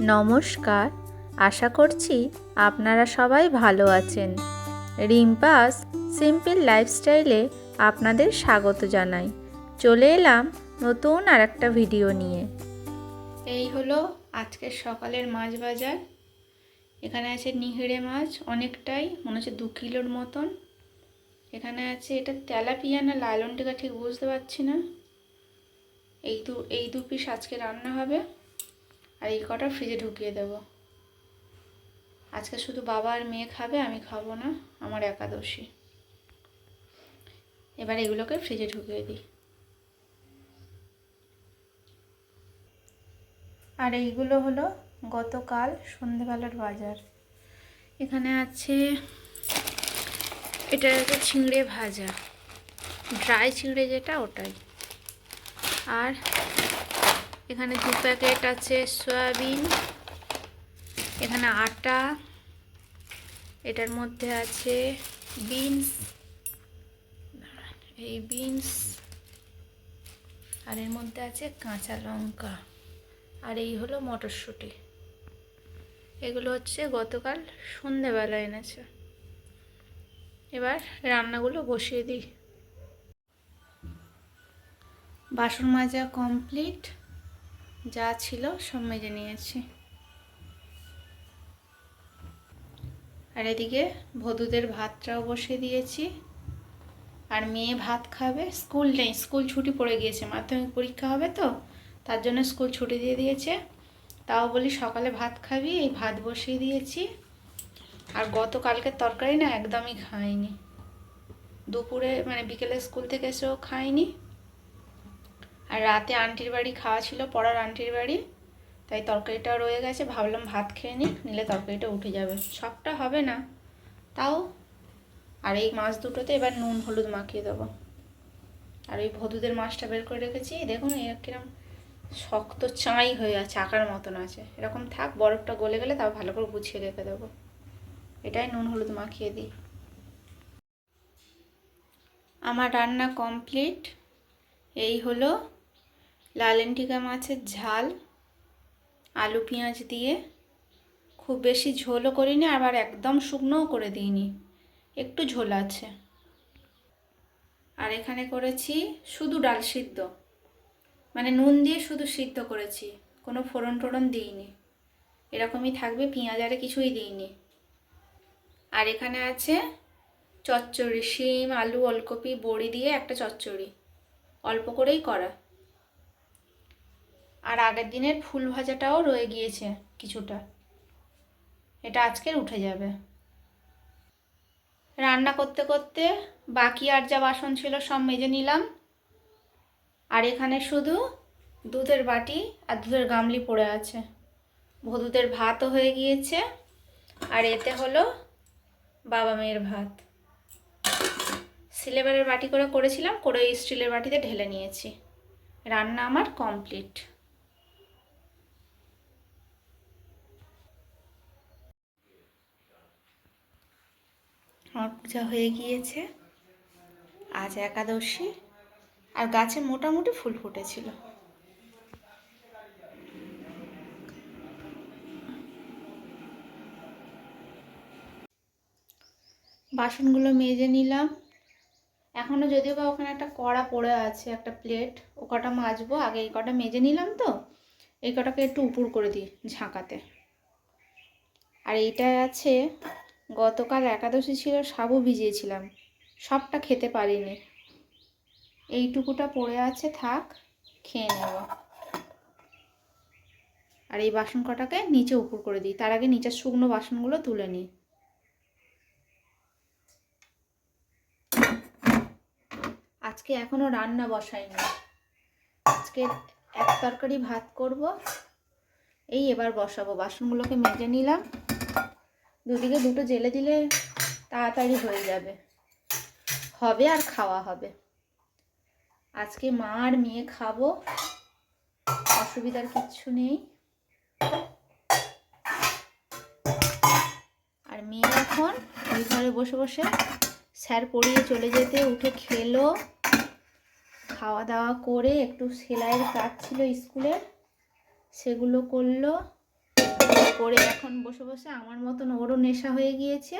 নমস্কার। আশা করছি আপনারা সবাই ভালো আছেন। রিম্পাস সিম্পল লাইফস্টাইলে আপনাদের স্বাগত জানাই। চলে এলাম নতুন আর একটা ভিডিও নিয়ে। এই হলো আজকের সকালের মাছ বাজার। এখানে আছে নিহেড়ে মাছ, অনেকটাই, মনে হচ্ছে দু কিলোর মতন। এখানে আছে, এটা তেলাপিয়া না লালন টিকা ঠিক বুঝতে পারছি না। এই দু এই দু পিস আজকে রান্না হবে। আর এই কটা ফ্রিজে ঢুকিয়ে দেব। আজকে শুধু বাবা আর মেয়ে খাবে, আমি খাব না, আমার একাদশী। এবার এগুলোকে ফ্রিজে ঢুকিয়ে দিই। আর এইগুলো হলো গতকাল সন্ধেবেলার বাজার। এখানে আছে, এটা হচ্ছে চিংড়ে ভাজা। ড্রাই চিংড়ে যেটা, ওটাই। আর এখানে দু প্যাকেট আছে সয়াবিন, এখানে আটা, এটার মধ্যে আছে বিনস, এই বিনস, আর এর মধ্যে আছে কাঁচা লঙ্কা, আর এই হলো মটরশুঁটি। এগুলো হচ্ছে গতকাল সন্ধেবেলা এনেছে। এবার রান্নাগুলো বসিয়ে দিই। বাসন মাজা কমপ্লিট। যা ছিল সব মেজে নিয়েছি। আর এদিকে ভদুদের ভাতটাও বসিয়ে দিয়েছি। আর মেয়ে ভাত খাবে। স্কুল নেই, স্কুল ছুটি পড়ে গিয়েছে। মাধ্যমিক পরীক্ষা হবে তো, তার জন্য স্কুল ছুটি দিয়ে দিয়েছে। তাও বলি সকালে ভাত খাবি, এই ভাত বসিয়ে দিয়েছি। আর গতকালকের তরকারি না একদমই খাইনি। দুপুরে মানে বিকেলে স্কুল থেকে এসেও খাইনি আর রাতে আন্টির বাড়ি খাওয়া ছিল, পড়ার আন্টির বাড়ি। তাই তরকারিটা রয়ে গেছে, ভাবলাম ভাত খেয়ে নিই, নিলে তরকারিটা উঠে যাবে। সবটা হবে না, তাও। আর এই মাছ দুটোতে এবার নুন হলুদ মাখিয়ে দেবো। আর ওই ভদুদের মাছটা বের করে রেখেছি দেখুন এর কিরম শক্ত চাঁই হয়ে আছে, আঁকার মতন আছে। এরকম থাক, বরফটা গলে গেলে তাও ভালো করে গুছিয়ে রেখে দেবো। এটাই নুন হলুদ মাখিয়ে দিই। আমার রান্না কমপ্লিট। এই হলো লালেন্টিকা মাছের ঝাল, আলু পেঁয়াজ দিয়ে। খুব বেশি ঝোলও করিনি, আবার একদম শুকনোও করে দিইনি। একটু ঝোল আছে। আর এখানে করেছি শুধু ডাল সিদ্ধ। মানে নুন দিয়ে শুধু সিদ্ধ করেছি, কোনো ফোড়ন টোড়ন দিইনি। এরকমই থাকবে, পেঁয়াজ আরে কিছুই দিইনি। আর এখানে আছে চচ্চড়ি, শিম, আলু, ওলকপি, বড়ি দিয়ে একটা চচ্চড়ি। অল্প করেই করা। আর আগের দিনের ফুল ভাজাটাও রয়ে গিয়েছে কিছুটা। এটা আজকের উঠে যাবে। রান্না করতে করতে বাকি আর যা বাসন ছিল সব মেজে নিলাম। আর এখানে শুধু দুধের বাটি আর দুধের গামলি পড়ে আছে। ভদুদের ভাতও হয়ে গিয়েছে। আর এতে হলো বাবা মেয়ের ভাত। সিলেবারের বাটি করে করেছিলাম, করে স্টিলের বাটিতে ঢেলে নিয়েছি। রান্না আমার কমপ্লিট। আমার পূজা হয়ে গিয়েছে। আজ একাদশী। আর গাছে মোটামুটি ফুল ফুটেছিল। বাসনগুলো মেজে নিলাম। এখনও যদিও বা ওখানে একটা কড়া পড়ে আছে, একটা প্লেট, ও কটা মাজবো, আগে এই কটা মেজে নিলাম তো। এই কটাকে একটু উপর করে দিই ঝাঁকাতে। আর এইটায় আছে গতকাল একাদশী ছিল, সাবু ভিজিয়েছিলাম। সবটা খেতে পারিনি। এইটুকুটা পড়ে আছে, থাক, খেয়ে নেব। আর এই বাসন কটাকে নিচে উপর করে দিই। তার আগে নিচের শুকনো বাসনগুলো তুলে নিই। আজকে এখনও রান্না বসাইনি। আজকে এক তরকারি ভাত করব। এই এবার বসাবো। বাসনগুলোকে মেজে নিলাম। দুদিকে দুটো জেলে দিলে তাড়াতাড়ি হয়ে যাবে। হবে আর খাওয়া হবে। আজকে মা আর মেয়ে খাব। অসুবিধার কিচ্ছু নেই। আর মেয়ে এখন ওই ঘরে বসে বসে স্যার পড়িয়ে চলে যেতে, উঠে খেলো। খাওয়া দাওয়া করে একটু সেলাইয়ের কাজ ছিল স্কুলের, সেগুলো করল। করে এখন বসে বসে আমার মতন ওরও নেশা হয়ে গিয়েছে।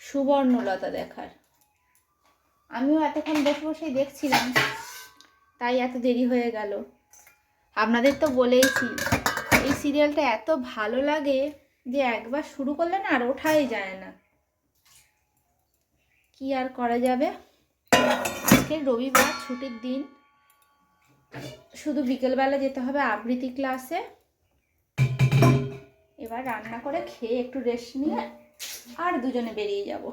সুবর্ণলতা দেখার। আমিও এতক্ষণ বসে বসেই দেখছিলাম, তাই এত দেরি হয়ে গেল। আপনাদের তো বলেইছি, এই সিরিয়ালটা এত ভালো লাগে যে একবার শুরু করলে না আর ওঠাই যায় না। কি আর করা যাবে? আজকে রবিবার, ছুটির দিন। শুধু বিকেলবেলা যেতে হবে আবৃত্তি ক্লাসে। এবার রান্না করে খেয়ে একটু রেস্ট নিয়ে আর দুজনে বেরিয়ে যাব।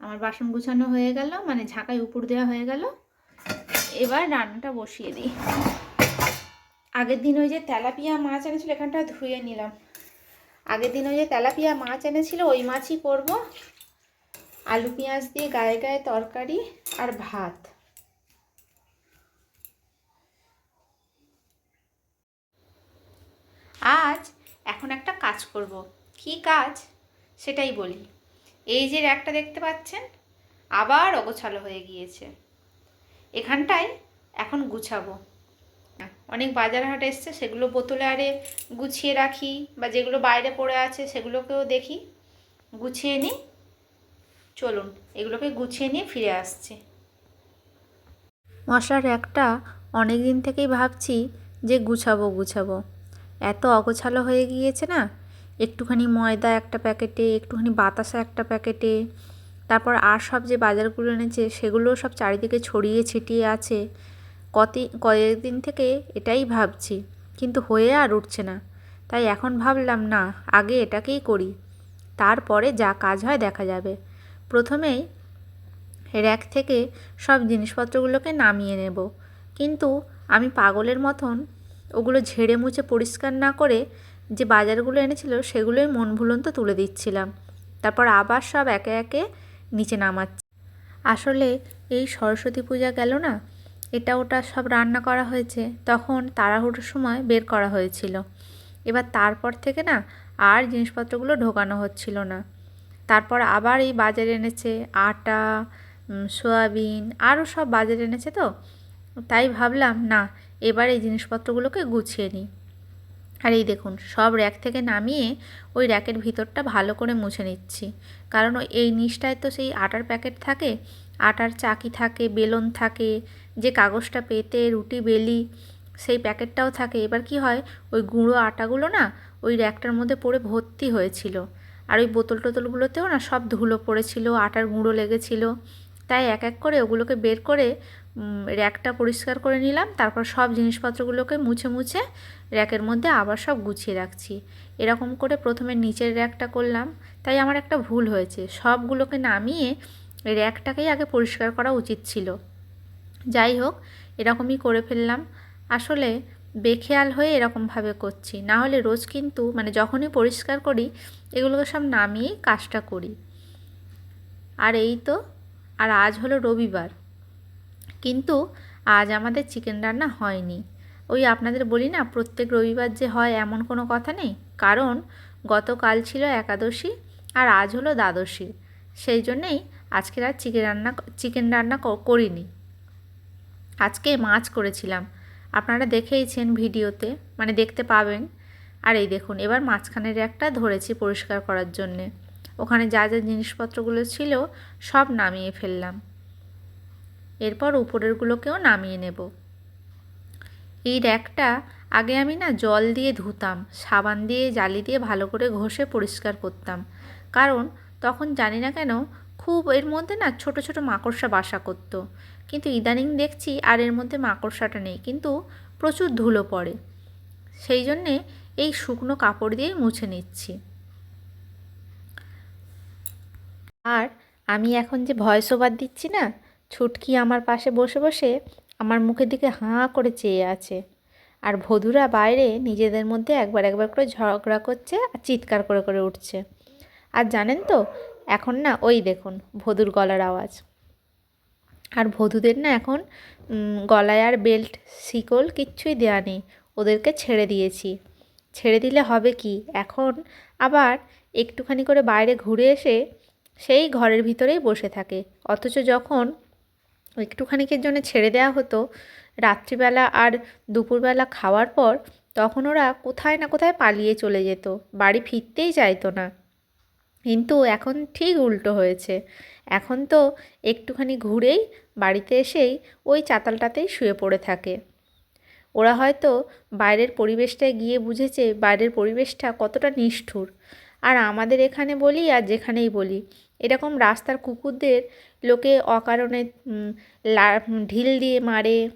আমার বাসন গুছানো হয়ে গেল মানে ঝাঁকায় উপর দেওয়া হয়ে গেল। এবার রান্নাটা বসিয়ে দিই। আগের দিন ওই যে তেলাপিয়া মাছ এনেছিল, এখানটা ধুয়ে নিলাম। আগের দিন ওই যে তেলাপিয়া মাছ এনেছিল, ওই মাছই করব। আলু পেঁয়াজ দিয়ে গায়ে গায়ে তরকারি আর ভাত। আজ এখন একটা কাজ করব। কি কাজ? সেটাই বলি। এই যে র্যাকটা দেখতে পাচ্ছেন, আবার অগোছালো হয়ে গিয়েছে। এখানটায় এখন গুছাবো। অনেক বাজার হাট এসছে, সেগুলো বোতলে আরে গুছিয়ে রাখি বা যেগুলো বাইরে পড়ে আছে সেগুলোকেও দেখি। গুছিয়ে নিই। চলুন, এগুলোকে গুছিয়ে নিয়ে ফিরে আসছি। মশলার র্যাকটা অনেক দিন থেকেই ভাবছি যে গুছাবো গুছাবো। এত অগোছালো হয়ে গিয়েছে না? একটুখানি ময়দা একটা প্যাকেটে, একটুখানি বাতাসা একটা প্যাকেটে, তারপর আর সব যে বাজারগুলো এনেছে সেগুলো সব চারিদিকে ছড়িয়ে ছিটিয়ে আছে। কত, কয়েকদিন থেকে এটাই ভাবছি, কিন্তু হয়ে আর উঠছে না। তাই এখন ভাবলাম, না, আগে এটাকেই করি। তারপরে যা কাজ হয় দেখা যাবে। প্রথমেই র্যাক থেকে সব জিনিসপত্রগুলোকে নামিয়ে নেব। কিন্তু আমি পাগলের মতন ওগুলো ঝেড়ে মুছে পরিষ্কার না করে যে বাজারগুলো এনেছিল সেগুলোই মন ভুলন্ত তুলে দিচ্ছিলাম। তারপর আবার সব একে একে নিচে নামাচ্ছি। আসলে এই সরস্বতী পূজা গেল না? এটা ওটা সব রান্না করা হয়েছে। তখন তাড়াহুড়োর সময় বের করা হয়েছিল। এবার তারপর থেকে না আর জিনিসপত্রগুলো ঢোকানো হচ্ছিল না। তারপর আবার এই বাজারে এনেছে আটা সয়াবিন, আরও সব বাজারে এনেছে তো? তাই ভাবলাম, না এবার এই জিনিসপত্রগুলোকে গুছিয়ে নিই। আর এই দেখুন, সব র্যাক থেকে নামিয়ে ওই র্যাকের ভিতরটা ভালো করে মুছে নিচ্ছি। কারণ এই নিচটায় তো সেই আটার প্যাকেট থাকে, আটার চাকি থাকে, বেলন থাকে, যে কাগজটা পেতে, রুটি, বেলি, সেই প্যাকেটটাও থাকে। এবার কি হয়, ওই গুঁড়ো আটাগুলো না, ওই র্যাকটার মধ্যে পড়ে ভর্তি হয়েছিল। আর ওই বোতল টোতলগুলোতেও না সব ধুলো পড়েছিল, আটার গুঁড়ো লেগেছিল। তাই এক এক করে ওগুলোকে বের করে র্যাকটা পরিষ্কার করে নিলাম, তারপর সব জিনিসপত্রগুলোকে মুছে মুছে র্যাকের মধ্যে আবার সব গুছিয়ে রাখছি। এরকম করে প্রথমে নিচের র্যাকটা করলাম, তাই আমার একটা ভুল হয়েছে। সবগুলোকে নামিয়ে র্যাকটাকেই আগে পরিষ্কার করা উচিত ছিল। যাই হোক, এরকমই করে ফেললাম। আসলে বেখেয়াল হয়ে এরকমভাবে করছি। না হলে রোজ কিন্তু মানে যখনই পরিষ্কার করি, এগুলোকে সব নামিয়েই কাজটা করি। আর এই তো, আর আজ হলো রবিবার। কিন্তু আজ আমাদের চিকেন রান্না হয়নি। ওই আপনাদের বলি না, প্রত্যেক রবিবার যে হয় এমন কোনো কথা নেই? কারণ গতকাল ছিল একাদশী আর আজ হলো দ্বাদশী। সেই জন্যেই আজকের আর চিকেন রান্না চিকেন রান্না করিনি। আজকে মাছ করেছিলাম। আপনারা দেখেইছেন ভিডিওতে মানে দেখতে পাবেন। আর এই দেখুন, এবার মাঝখানের একটা ধরেছি পরিষ্কার করার জন্যে। ওখানে যা যা জিনিসপত্রগুলো ছিল সব নামিয়ে ফেললাম। এরপর উপরেরগুলোকেও নামিয়ে নেব। এই র্যাকটা আগে আমি না জল দিয়ে ধুতাম, সাবান দিয়ে, জালি দিয়ে ভালো করে ঘষে পরিষ্কার করতাম। কারণ তখন জানি না কেন খুব এর মধ্যে না ছোট ছোট মাকড়সা বাসা করতো। কিন্তু ইদানিং দেখছি আর এর মধ্যে মাকড়সাটা নেই, কিন্তু প্রচুর ধুলো পড়ে। সেই জন্যে এই শুকনো কাপড় দিয়েই মুছে নিচ্ছি। আর আমি এখন যে ভয়েস ওভার দিচ্ছি না ছুটকি আমার পাশে বসে বসে আমার মুখের দিকে হাঁ করে চেয়ে আছে। আর ভধুরা বাইরে নিজেদের মধ্যে একবার একবার করে ঝগড়া করছে আর চিৎকার করে করে উঠছে। আর জানেন তো, এখন না ওই দেখুন ভধুর গলার আওয়াজ। আর বধূদের না এখন গলায় আর বেল্ট, শিকল কিচ্ছুই দেওয়া নেই। ওদেরকে ছেড়ে দিয়েছি। ছেড়ে দিলে হবে কি? এখন আবার একটুখানি করে বাইরে ঘুরে এসে সেই ঘরের ভিতরেই বসে থাকে। অথচ যখন একটুখানিকের জন্য ছেড়ে দেওয়া হতো রাত্রিবেলা আর দুপুরবেলা খাওয়ার পর, তখন ওরা কোথায় না কোথায় পালিয়ে চলে যেত, বাড়ি ফিরতেই চাইতো না। কিন্তু এখন ঠিক উল্টো হয়েছে। এখন তো একটুখানি ঘুরেই বাড়িতে এসেই ওই চাতালটাতেই শুয়ে পড়ে থাকে। ওরা হয়তো বাইরের পরিবেশটায় গিয়ে বুঝেছে বাইরের পরিবেশটা কতটা নিষ্ঠুর। আর আমাদের এখানে বলি আর যেখানেই বলি। এরকম রাস্তার কুকুরদের লোকে অকারণে ঢিল দিয়ে মারে,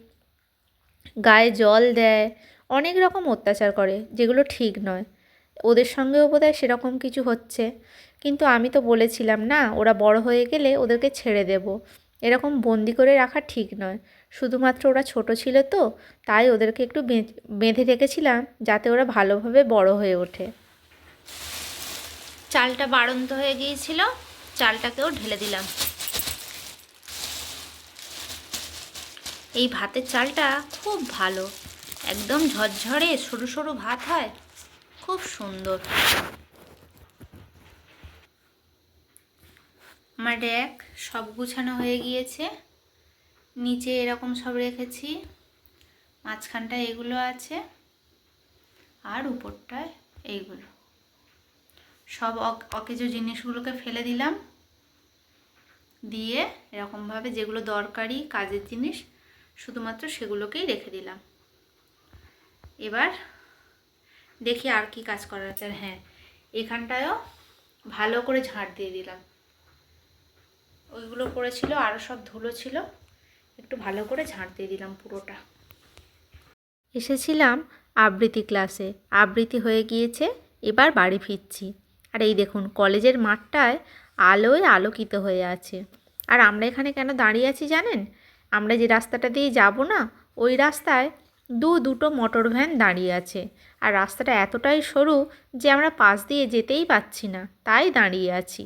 গায়ে জল দেয়, অনেক রকম অত্যাচার করে, যেগুলো ঠিক নয়। ওদের সঙ্গেও বোধহয় সেরকম কিছু হচ্ছে। কিন্তু আমি তো বলেছিলাম না, ওরা বড় হয়ে গেলে ওদেরকে ছেড়ে দেব। এরকম বন্দি করে রাখা ঠিক নয়। শুধুমাত্র ওরা ছোট ছিল তো, তাই ওদেরকে একটু বেঁধে- বেঁধে রেখেছিলাম যাতে ওরা ভালোভাবে বড় হয়ে ওঠে। চালটা বাড়ন্ত হয়ে গিয়েছিল, চালটাকেও ঢেলে দিলাম। এই ভাতের চালটা খুব ভালো, একদম ঝরঝরে সরু সরু ভাত হয়, খুব সুন্দর। আমার র্যাক সব গুছানো হয়ে গিয়েছে, নিচে এরকম সব রেখেছি, মাঝখানটায় এগুলো আছে, আর উপরটায় এইগুলো। সব অক- অকেজো জিনিসগুলোকে ফেলে দিলাম। দিয়ে এরকমভাবে যেগুলো দরকারি কাজের জিনিস, শুধুমাত্র সেগুলোকেই রেখে দিলাম। এবার দেখি আর কি কাজ করা আছে হ্যাঁ এখানটায়ও ভালো করে ঝাড় দিয়ে দিলাম। ওইগুলো পড়েছিল আরও সব ধুলো ছিল, একটু ভালো করে ঝাড় দিয়ে দিলাম পুরোটা। এসেছিলাম আবৃত্তি ক্লাসে। আবৃত্তি হয়ে গিয়েছে, এবার বাড়ি ফিরছি। আর এই দেখুন, কলেজের মাঠটায় আলোয় আলোকিত হয়ে আছে। আর আমরা এখানে কেন দাঁড়িয়ে আছি জানেন? আমরা যে রাস্তাটা দিয়ে যাব না, ওই রাস্তায় দু দুটো মোটর ভ্যান দাঁড়িয়ে আছে। আর রাস্তাটা এতটাই সরু যে আমরা পাশ দিয়ে যেতেই পাচ্ছি না, তাই দাঁড়িয়ে আছি।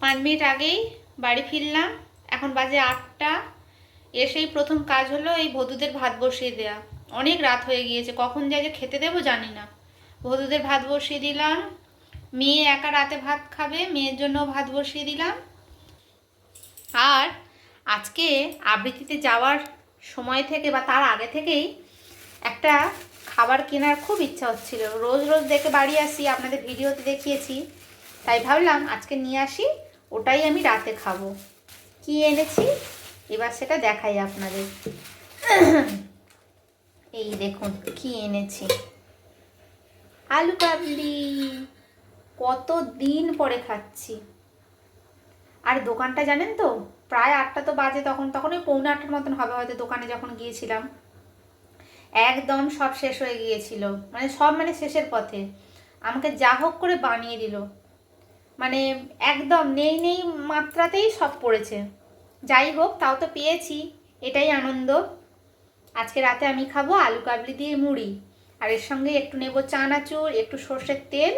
পাঁচ মিনিট আগেই বাড়ি ফিরলাম, এখন বাজে আটটা। এসেই প্রথম কাজ হলো এই ভদুদের ভাত বসিয়ে দেয়া। অনেক রাত হয়ে গিয়েছে, কখন যাই যে খেতে দেবো জানি না। ভদুদের ভাত বসিয়ে দিলাম মেয়ে একা রাতে ভাত খাবে, মেয়ের জন্য ভাত বসিয়ে দিলাম। আর আজকে আবৃত্তিতে যাওয়ার সময় থেকে বা তার আগে থেকেই একটা খাবার কেনার খুব ইচ্ছা হচ্ছিল। রোজ রোজ দেখে বাড়ি আসি, আপনাদের ভিডিওতে দেখিয়েছি। তাই ভাবলাম আজকে নিয়ে আসি, ওটাই আমি রাতে খাব। কি এনেছি? এবার সেটা দেখাই আপনাদের। এই দেখুন, কি এনেছি। আলু কাবলি। কত দিন পরে খাচ্ছি। আর দোকানটা জানেন তো, প্রায় আটটা তো বাজে তখন তখন ওই পৌনে আটটার মতন হবে হয়তো দোকানে যখন গিয়েছিলাম। একদম সব শেষ হয়ে গিয়েছিল মানে সব মানে শেষের পথে। আমাকে যা হোক করে বানিয়ে দিল। মানে একদম নেই নেই মাত্রাতেই সব পড়েছে। যাই হোক, তাও তো পেয়েছি, এটাই আনন্দ। আজকে রাতে আমি খাব আলু কাবলি দিয়ে মুড়ি, আর এর সঙ্গে একটু নেব চানাচুর, একটু সর্ষের তেল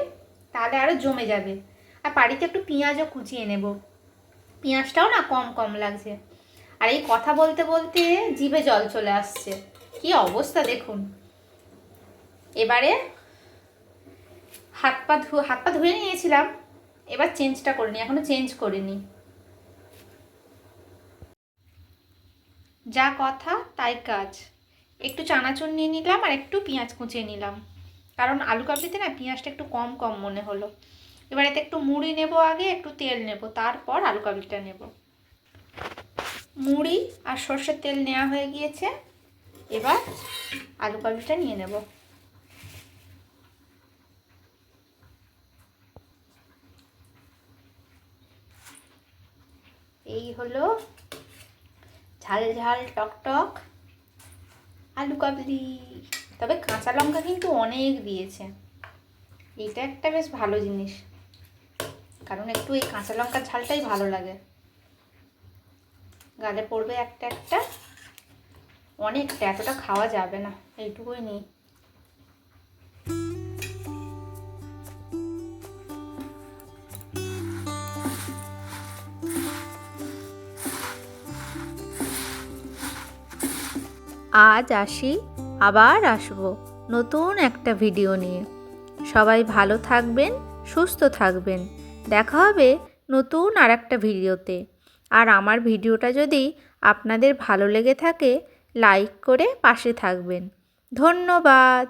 তাহলে আরও জমে যাবে। আর বাড়িতে একটু পেঁয়াজও কুচিয়ে নেব। পেঁয়াজটাও না কম কম লাগছে। আর এই কথা বলতে বলতে জিভে জল চলে আসছে। কি অবস্থা দেখুন। এবারে হাত পা ধু হাত পা ধুয়ে নিয়েছিলাম। এবার চেঞ্জটা করিনি এখনও চেঞ্জ করিনি। যা কথা, তাই কাজ। একটু চানাচুর নিয়ে নিলাম আর একটু পেঁয়াজ কুচিয়ে নিলাম। কারণ আলু কাবলিতে না পেঁয়াজটা একটু কম কম মনে হলো। এবার এতে একটু মুড়ি নেব আগে, একটু তেল নেব, তারপর আলু কাবলিটা নেব। মুড়ি আর সর্ষের তেল নেওয়া হয়ে গিয়েছে, এবার আলু কাবলিটা নিয়ে নেব। এই হলো ঝাল ঝাল টক টক আলু কাবলি। তবে কাঁচা লঙ্কা কিন্তু অনেক দিয়েছে। এটা একটা বেশ ভালো জিনিস। কারণ একটু এই কাঁচা লঙ্কার ঝালটাই ভালো লাগে। গালে পড়বে একটা একটা। অনেকটা, এতটা খাওয়া যাবে না, এইটুকুই নেই। আজ আসি আবার আসব নতুন একটা ভিডিও নিয়ে। সবাই ভালো থাকবেন, সুস্থ থাকবেন। দেখা হবে নতুন আর একটা ভিডিওতে আর আমার ভিডিওটা যদি আপনাদের ভালো লেগে থাকে লাইক করে পাশে থাকবেন। ধন্যবাদ।